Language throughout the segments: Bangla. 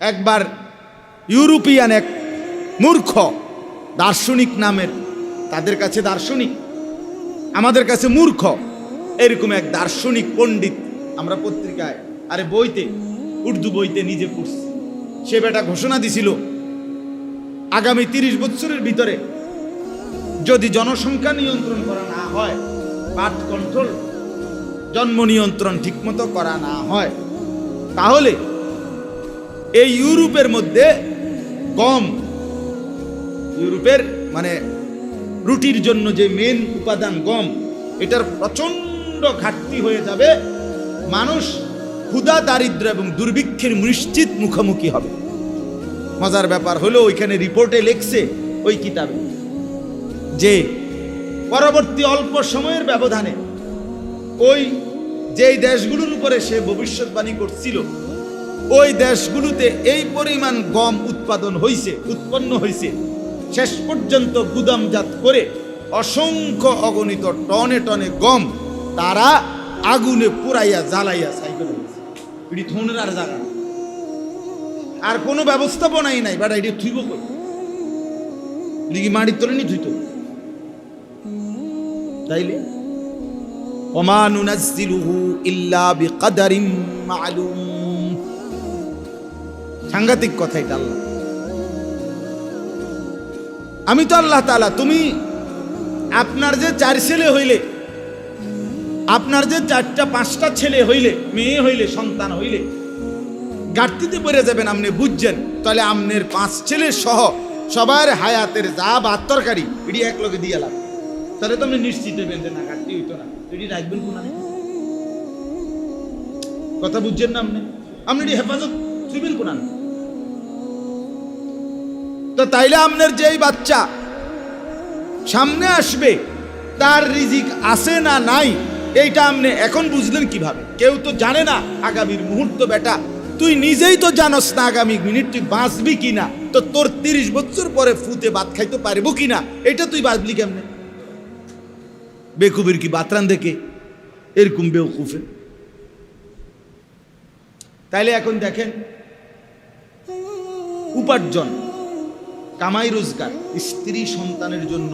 একবার ইউরোপিয়ান এক মূর্খ, দার্শনিক নামের, তাদের কাছে দার্শনিক, আমাদের কাছে মূর্খ, এরকম এক দার্শনিক পণ্ডিত আমরা পত্রিকায়, আরে বইতে, উর্দু বইতে নিজে পড়ছি। সে বেটা ঘোষণা দিছিল, আগামী তিরিশ বছরের ভিতরে যদি জনসংখ্যা নিয়ন্ত্রণ করা না হয়, বার্থ কন্ট্রোল জন্ম নিয়ন্ত্রণ ঠিকমতো করা না হয়, তাহলে এই ইউরোপের মধ্যে গম, ইউরোপের মানে রুটির জন্য যে মেন উপাদান গম, এটার প্রচণ্ড ঘাটতি হয়ে যাবে। মানুষ ক্ষুধা, দারিদ্র এবং দুর্ভিক্ষের নিশ্চিত মুখোমুখি হবে। মজার ব্যাপার হলো ওইখানে রিপোর্টে লেখছে ওই কিতাবে যে পরবর্তী অল্প সময়ের ব্যবধানে ওই যেই দেশগুলোর উপরে সে ভবিষ্যৎবাণী করছিল ওই দেশগুলোতে এই পরিমাণ গম উৎপাদন হইছে, উৎপন্ন হইছে। শেষ পর্যন্ত গুদামজাত করে অসংখ্য অগণিত টনে টনে গম তারা আগুনে পুরাইয়া জ্বালাইয়া সাইকেল আর জায়গা আর কোনো ব্যবস্থাপনাই নাই বাট এটি থুইব কই? এটি কি মাটির তলে নি থুইতো তাইলে? ওমা নুনাজ্জিলুহু ইল্লা বিকদারিম মালুম। সাংঘাতিক কথা এটা আল্লাহ। আমি তো আল্লাহ তাআলা, তুমি আপনার যে চার ছেলে হইলে, আপনার যে চারটা, পাঁচটা ছেলে হইলে, মেয়ে হইলে, সন্তান হইলে, ঘাটতিতে পড়ে যাবেন আপনি, বুঝছেন? তাহলে আমনের পাঁচ ছেলে সহ সবার হায়াতের যা ভাত তরকারি, এটি এক লগে দিয়ে লাভ। তাহলে তো আপনি নিশ্চিত হইবেন যে না, ঘাটতি হইতো না। এটি রাখবেন কোন কথা বুঝছেন না আপনি? আপনি এটি হেফাজত থুইবেন কোন তো তাইলে আপনার যেই বাচ্চা সামনে আসবে, তার রিজিক আছে না নাই, এইটা আপনি এখন বুঝলেন কীভাবে? কেউ তো জানে না আগামীর মুহূর্ত বেটা। তুই নিজেই তো জানস না আগামী মিনিট তুই বাঁচবি কিনা। তো তোর তিরিশ বছর পরে ফুতে ভাত খাইতে পারব কিনা? এটা তুই বাঁচবি কেমনে? বেকুবের কি বাতরান দেখে? এরকম বেউকুফে তাইলে এখন দেখেন, উপার্জন। কামাই রোজগার, স্ত্রী সন্তানের জন্য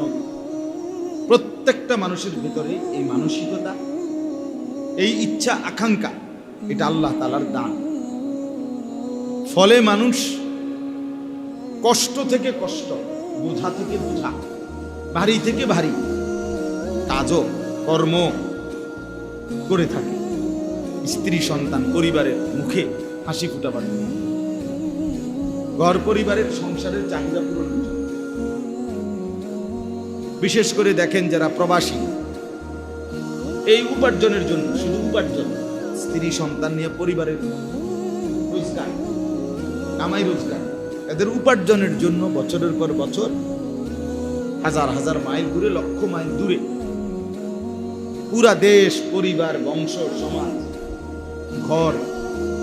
প্রত্যেকটা মানুষের ভিতরে এই মানসিকতা, এই ইচ্ছা, আকাঙ্ক্ষা, এটা আল্লাহ তালার দান ফলে মানুষ কষ্ট থেকে কষ্ট, বোঝা থেকে বোঝা, ভারী থেকে ভারী কাজও কর্ম করে থাকে স্ত্রী সন্তান পরিবারের মুখে হাসি ফুটাবার জন্য। ঘর পরিবারের সংসারের চাহিদা জন্য বিশেষ করে দেখেন যারা প্রবাসী, এই উপার্জনের জন্য, শুধু উপার্জন, স্ত্রী সন্তান নিয়ে পরিবারের রোজগার, কামাই রোজগার, এদের উপার্জনের জন্য বছরের পর বছর হাজার হাজার মাইল দূরে, লক্ষ মাইল দূরে, পুরা দেশ, পরিবার, বংশ, সমাজ, ঘর,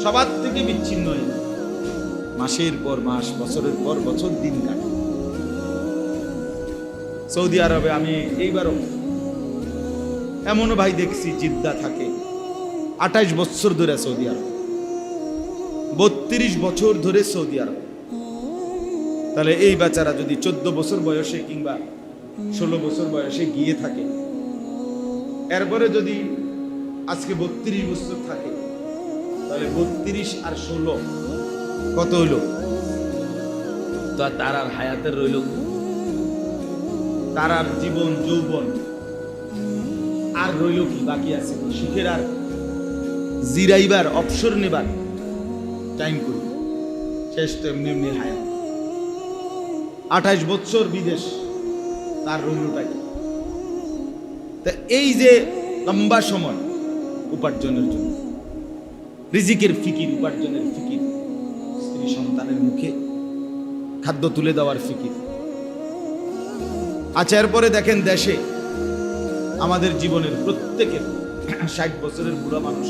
সবার থেকে বিচ্ছিন্ন হয়ে। মাসের পর মাস, বছরের পর বছর দিন কাটে। সৌদি আরবে আমি এইবারও এমনও ভাই দেখছি, জিদ্দা থাকে। আঠাইশ বছর ধরে সৌদি আরব। বত্রিশ বছর ধরে সৌদি আরব। তাহলে এই বাচ্চারা যদি চোদ্দ বছর বয়সে কিংবা ষোলো বছর বয়সে গিয়ে থাকে, এরপরে যদি আজকে বত্রিশ বছর থাকে, তাহলে বত্রিশ আর ষোলো কত হইল? তো তার আর হায়াতের রইল তার আর জীবন, যৌবন আর রইল কি? বাকি আছে কি? সুখের আর জিরাইবার, অবসর নেবার টাইম করি শেষ তো এমনি এমনি হায়াত। আঠাইশ বছর বিদেশ, তার রইলটা কি? তা এই যে লম্বা সময় উপার্জনের জন্য, রিজিকের ফিকির, উপার্জনের ফিকির সন্তানের মুখে খাদ্য তুলে দেওয়ার ফিকির। আচ্ছা এরপরে দেখেন দেশে আমাদের জীবনের প্রত্যেকের ষাট বছরের বুড়া মানুষ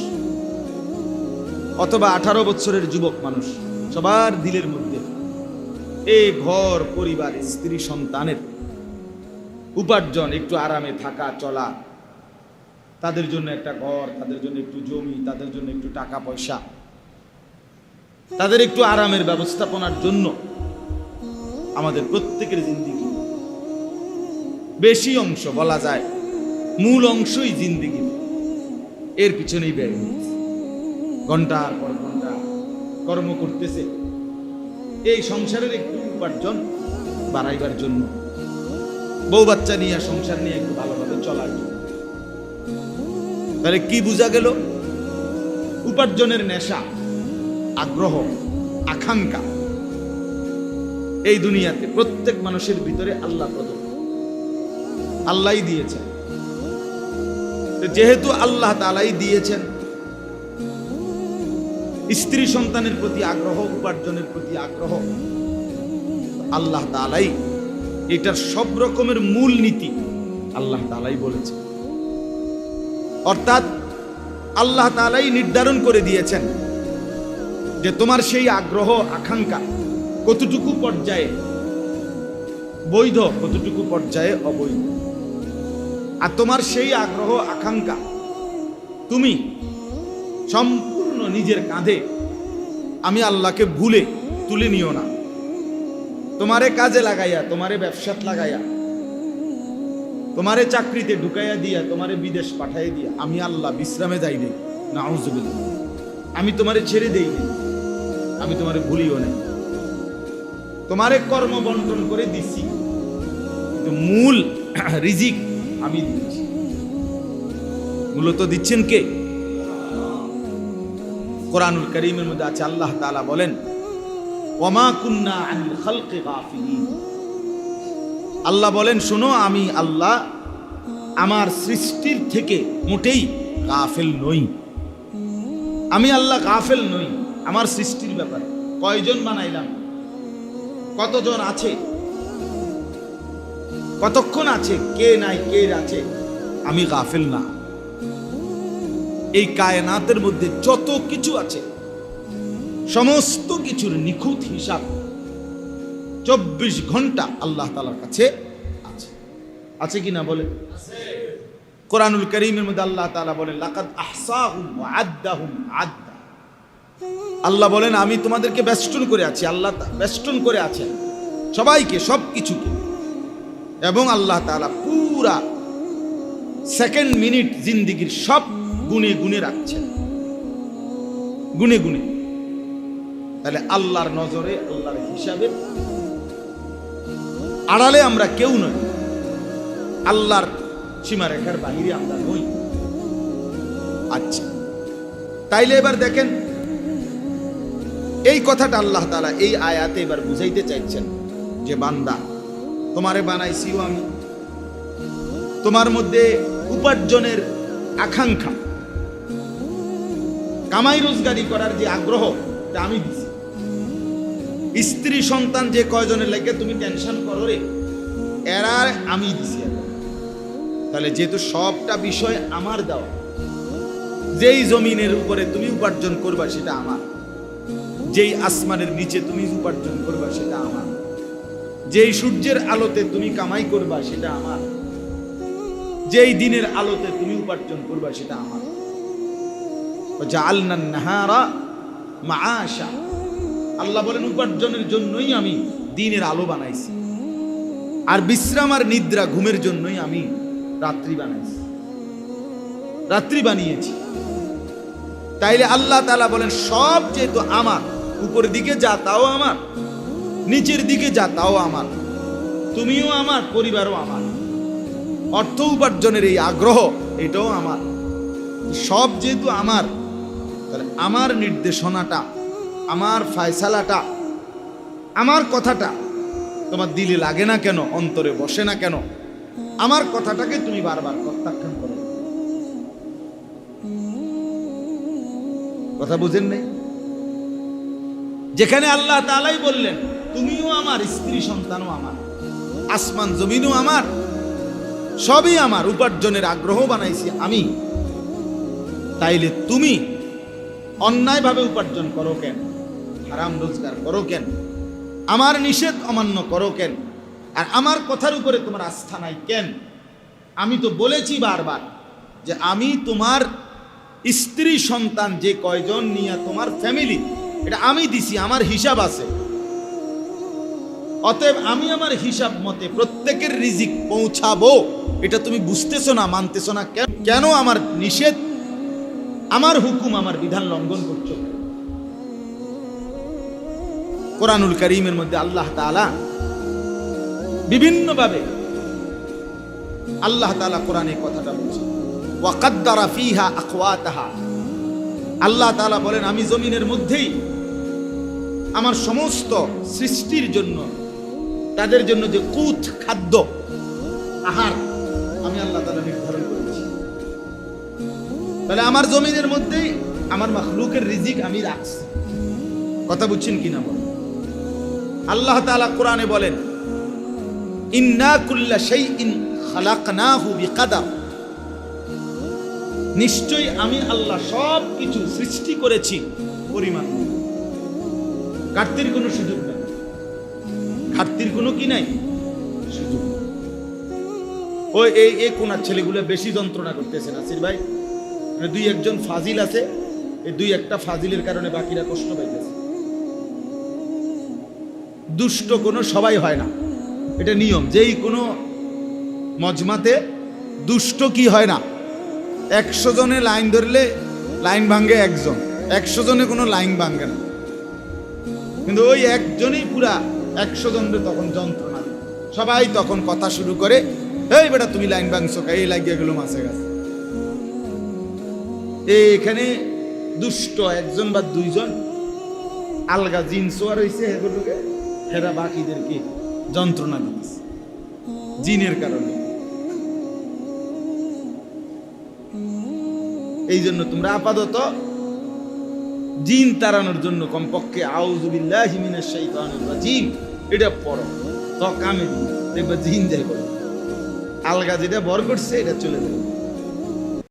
অথবা আঠারো বছরের যুবক মানুষ সবার দিলের মধ্যে এই ঘর, পরিবার, স্ত্রী, সন্তানের উপার্জন, একটু আরামে থাকা, চলা, তাদের জন্য একটা ঘর, তাদের জন্য একটু জমি, তাদের জন্য একটু টাকা পয়সা। তাদের একটু আরামের ব্যবস্থাপনার জন্য আমাদের প্রত্যেকের জিন্দিগি। বেশি অংশ বলা যায় মূল অংশই জিন্দিগি। এর পিছনেই ব্যয় হয়েছে ঘণ্টার পর ঘণ্টা কর্ম করতেছে। এই সংসারের একটু উপার্জন বাড়াইবার জন্য। বউ বাচ্চা নিয়ে সংসার নিয়ে একটু ভালোভাবে চলার জন্য। তাহলে কি বোঝা গেল? উপার্জনের নেশা। আগ্রহ, আকাঙ্ক্ষা। এই দুনিয়াতে প্রত্যেক মানুষের ভিতরে আল্লাহ প্রদত্ত। আল্লাহই দিয়েছেন। যেহেতু আল্লাহ তালাই দিয়েছেন, স্ত্রী সন্তানের প্রতি আগ্রহ, উপার্জনের প্রতি আগ্রহ আল্লাহ তালাই এটার সব রকমের মূল নীতি আল্লাহ তালাই বলেছে অর্থাৎ আল্লাহ তালাই নির্ধারণ করে দিয়েছেন যে তোমার সেই আগ্রহ, আকাঙ্ক্ষা কতটুকু পর্যায়ে? বৈধ কতটুকু পর্যায়ে অবৈধ? আর তোমার সেই আগ্রহ, আকাঙ্ক্ষা তুমি সম্পূর্ণ নিজের কাঁধে আমি আল্লাহকে ভুলে তুলে নিও না। তোমারে কাজে লাগাইয়া, তোমারে ব্যবসাত লাগাইয়া, তোমারে চাকরিতে ঢুকাইয়া দিয়া, তোমারে বিদেশ পাঠাইয়া দিয়া আমি আল্লাহ বিশ্রামে যাই নেই। না আমি তোমারে ছেড়ে দেই নি আমি তোমারে ভুলিও নাই। তোমারে কর্ম বন্টন করে দিছি। কিন্তু মূল রিজিক আমি দিচ্ছি মূলত দিচ্ছেন কে? কোরআনুল করিমের মধ্যে আছে, আল্লাহ তাআলা বলেন ওমা কুন্না আনিল গাফিলিন। আল্লাহ বলেন, শোনো, আমি আল্লাহ আমার সৃষ্টির থেকে মোটেই গাফেল নই। আমি আল্লাহ গাফেল নই। আমার সৃষ্টির ব্যাপারে। কয়জন বানাইলাম? কতজন আছে? কতক্ষণ আছে? কে নাই, কে আছে? আমি গাফেল না। এই কায়নাতের মধ্যে যত কিছু আছে, সমস্ত কিছুর নিখুঁত হিসাব চব্বিশ ঘণ্টা আল্লাহ তালার কাছে আছে। আছে কি না বলে? কোরআনুল করিমের মধ্যে আল্লাহ তালা বলেন লাকাদ আহসাহুম ওয়া আদ্দাহুম আদ্দা। আল্লাহ বলেন, আমি তোমাদেরকে বেষ্টন করে আছি, আল্লাহ বেষ্টন করে আছেন। সবাইকে, সব কিছুকে। এবং আল্লাহ তাআলা পুরা সেকেন্ড মিনিট জিন্দিগির সব গুণে গুণে রাখছেন। গুণে গুণে তাহলে আল্লাহর নজরে, আল্লাহর হিসাবে আড়ালে আমরা কেউ নই। আল্লাহর সীমারেখার বাহিরে আমরা নই। আচ্ছা। তাইলে এবার দেখেন এই কথাটা আল্লাহ তালা এই আয়াতে এবার বুঝাইতে চাইছেন যে, বান্দা, তোমারে বানাইছিও আমি। তোমার মধ্যে উপার্জনের আকাঙ্ক্ষা, কামাই রোজগারি করার যে আগ্রহ, তা আমি দিছি। স্ত্রী, সন্তান যে কয়জনের লাগে, তুমি টেনশন করো রে, এরা আমি দিছি তাহলে যেহেতু সবটা বিষয় আমার দেওয়া, যেই জমিনের উপরে তুমি উপার্জন করবা, সেটা আমার। যেই আসমানের নিচে তুমি উপার্জন করবা, সেটা আমার। যেই সূর্যের আলোতে তুমি কামাই করবা, সেটা আমার। যেই দিনের আলোতে তুমি উপার্জন করবা, সেটা আমার। জাআলনা নাহারা মা আশা আল্লাহ বলেন, উপার্জনের জন্যই আমি দিনের আলো বানাইছি। আর বিশ্রাম আর নিদ্রা ঘুমের জন্যই আমি রাত্রি বানাইছি। রাত্রি বানিয়েছি। তাইলে আল্লাহ তাআলা বলেন সব যেহেতু আমার উপরের দিকে যা, তাও আমার। নিচের দিকে যা, তাও আমার। তুমিও আমার, পরিবারও আমার। অর্থ উপার্জনের এই আগ্রহ, এটাও আমার। সব যেহেতু আমার, তাহলে আমার নির্দেশনাটা, আমার ফায়সালাটা, আমার কথাটা তোমার দিলে লাগে না কেন, অন্তরে বসে না কেন? আমার কথাটাকে তুমি বারবার প্রত্যাখ্যান করো। কথা বুঝেন নেই? যেখানে আল্লাহ তালাই বললেন, তুমিও আমার, স্ত্রী সন্তানও আমার, আসমান জমিনও আমার, সবই আমার, উপার্জনের আগ্রহ বানাইছি আমি। তাইলে তুমি অন্যায়ভাবে উপার্জন করো কেন? হারাম রোজগার করো কেন? আমার নিষেধ অমান্য করো কেন? আর আমার কথার উপরে তোমার আস্থা নাই কেন? আমি তো বলেছি বারবার যে আমি তোমার স্ত্রী সন্তান যে কয়জন নিয়ে তোমার ফ্যামিলি এটা আমি দিছি, আমার হিসাব আছে। অতএব আমি আমার হিসাব মতে প্রত্যেকের রিজিক পৌঁছাবো। এটা তুমি বুঝতেছো না, মানতেছো না, কেন- আমার নিষেধ? আমার হুকুম আমার বিধান লঙ্ঘন করছ। কোরআনুল করিমের মধ্যে আল্লাহ তাআলা বিভিন্নভাবে আল্লাহ তাআলা কোরআনে কথাটা বলছে ওয়াকাদ্দারা ফিহা আকওয়াতাহা আল্লাহ তাআলা বলেন, আমি জমিনের মধ্যেই আমার সমস্ত সৃষ্টির জন্য, তাদের জন্য যে কুত খাদ্য, আহার আমি আল্লাহ তাআলা নির্ধারণ করেছি। তাহলে আমার জমিনের মধ্যেই আমার মখলুকের রিজিক আমি রাখছি। কথা বুঝছেন কিনা বলেন? আল্লাহ তাআলা কোরআনে বলেন, ইন্না কুল্লা শাইইন খালাকনাহু বিকাদার। নিশ্চয়ই আমি আল্লাহ সব কিছু সৃষ্টি করেছি পরিমাণ। ঘাটতির কোনো সুযোগ নেই। ঘাটতির কোনো কি নাই? সুযোগ। ওই এই এই কোনার ছেলেগুলো বেশি যন্ত্রণা করতেছে, নাসির ভাই। মানে দুই একজন ফাজিল আছে, এই দুই একটা ফাজিলের কারণে বাকিরা কষ্ট পাইতেছে। দুষ্ট কোনো সবাই হয় না। এটা নিয়ম, যেই কোনো মজমাতে দুষ্ট কি হয় না? একশো জনে লাইন ধরলে লাইন ভাঙ্গে একজন, একশো জনে কোনো লাইন ভাঙ্গে না। কিন্তু ওই একজনই পুরা একশো জনের তখন যন্ত্রণা সবাই তখন কথা শুরু করে, এই বেটা, তুমি লাইন ভাঙছো কা?" এই লাগিয়ে গেল মাসে গেছে। এখানে দুষ্ট একজন বা দুইজন, আলগা জিন সোয়ার হয়েছে এগুলোকে, হেরা বাকিদেরকে যন্ত্রণা দিতেছে, জিনের কারণে। এই জন্য তোমরা আপাতত জিন তাড়ানোর জন্য কমপক্ষে আউজুবিল্লাহ এটা পড়ো। তো কামে দেখবা জিন যাই আলগা যেটা বর করছে, এটা চলে যাবে।